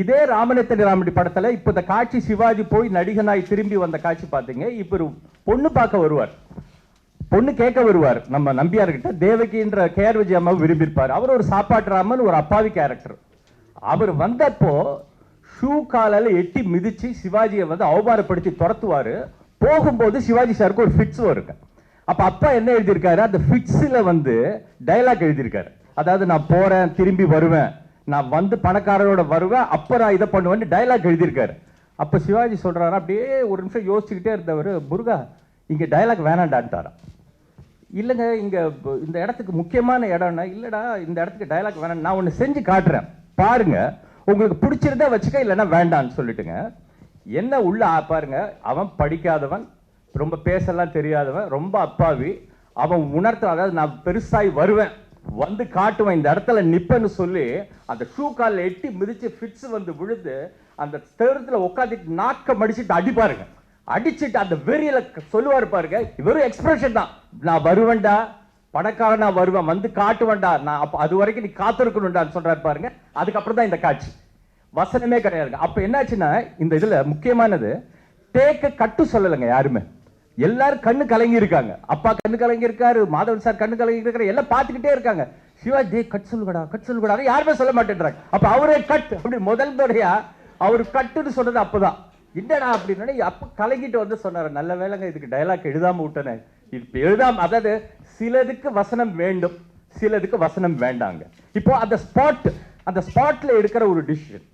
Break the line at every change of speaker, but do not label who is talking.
இதே ராமநேத்தன் ராமடி படத்துல இப்ப இந்த காட்சி சிவாஜி போய் நடிகனாய் திரும்பி வந்த காட்சி பாத்தீங்க. இப்ப ஒரு பொண்ணு பார்க்க வருவார். பொண்ணு கேட்க வருவார். நம்ம நம்பியார் கிட்ட தேவகின்ற கேஆர் விஜய் அம்மாவை விரும்பியிருப்பார். அவர் ஒரு சாப்பாட்டு ராமன் ஒரு அப்பாவி கேரக்டர் அவர் வந்தப்போ ஷூ காலில் எட்டி மிதிச்சு சிவாஜியை வந்து அவமானப்படுத்தி துரத்துவார். போகும்போது சிவாஜி சாருக்கு ஒரு ஃபிட்ஸ் வருங்க. அப்போ அப்பா என்ன எழுதியிருக்காரு? அந்த ஃபிட்ஸில் வந்து டயலாக் எழுதியிருக்காரு. அதாவது நான் போகிறேன் திரும்பி வருவேன். நான் வந்து பணக்காரரோட வருவேன் அப்போ நான் இதை பண்ணுவேன்னு டயலாக் எழுதியிருக்காரு. அப்போ சிவாஜி சொல்கிறாரு அப்படியே ஒரு நிமிஷம் யோசிச்சுக்கிட்டே இருந்தவர் முருகா இங்கே டயலாக் வேணாண்டான்ட்டாரான் இல்லைங்க இங்கே இந்த இடத்துக்கு முக்கியமான இடம்னா இல்லைடா இந்த இடத்துக்கு டயலாக் வேணாம் நான் ஒன்று செஞ்சு காட்டுறேன். பாருங்க உங்களுக்கு பிடிச்சிருந்தா வச்சுக்க இல்லைன்னா வேண்டாம்னு சொல்லிட்டுங்க. என்ன உள்ள பாருங்க அவன் படிக்காதவன் ரொம்ப பேசலாம் தெரியாதவன் ரொம்ப அப்பாவி. அவன் உணர்த்த அதாவது நான் பெருசாகி வருவேன். வந்து காட்டுவேன் இந்த இடத்துல நிப்பன்னு சொல்லி அந்த ஷூ காலில் எட்டி மிதிச்சு ஃபிட்ஸ் வந்து விழுந்து அந்த தேரத்துல உட்காந்துட்டு நாக்க மடிச்சுட்டு அடிப்பாருங்க அடிச்சுட்டு அந்த வெறியில சொல்லுவார் பாருங்க வெறும் எக்ஸ்பிரஷன் தான். நான் வருவேன்டா நான் வருவேன் வந்து காட்டுவேன்டா நான் அப்போ அது வரைக்கும் நீ காத்திருக்கணும்டான்னு சொல்கிறாரு பாருங்க. அதுக்கப்புறம் தான் இந்த காட்சி. வசனமே கிடையாதுங்க. அப்போ என்னாச்சுன்னா இந்த இதில் முக்கியமானது தேக்க கட்டு சொல்லலைங்க யாருமே. எல்லாரும் கண்ணு கலங்கி இருக்காங்க. அப்பா கண்ணு கலங்கி இருக்காரு மாதவன் சார் கண்ணு கலங்கி இருக்காரு எல்லாம் பார்த்துக்கிட்டே இருக்காங்க. சிவாஜி டே கட் சொல்லுகடா கட் சொல்லுகடா யாருமே சொல்ல மாட்டேன்றாங்க. அப்ப அவரே கட் அப்படி முதல் முறையா அவர் கட்டுன்னு சொன்னது அப்பதான். என்னடா அப்படின்னு அப்ப கலங்கிட்டு வந்து சொன்னாரு. நல்ல வேலைங்க இதுக்கு டயலாக் எழுதாம விட்டனே. இப்ப எழுதாம அதாவது சிலதுக்கு வசனம் வேண்டும். சிலதுக்கு வசனம் வேண்டாங்க. இப்போ அந்த ஸ்பாட் அந்த ஸ்பாட்ல எடுக்கிற ஒரு டிசிஷன்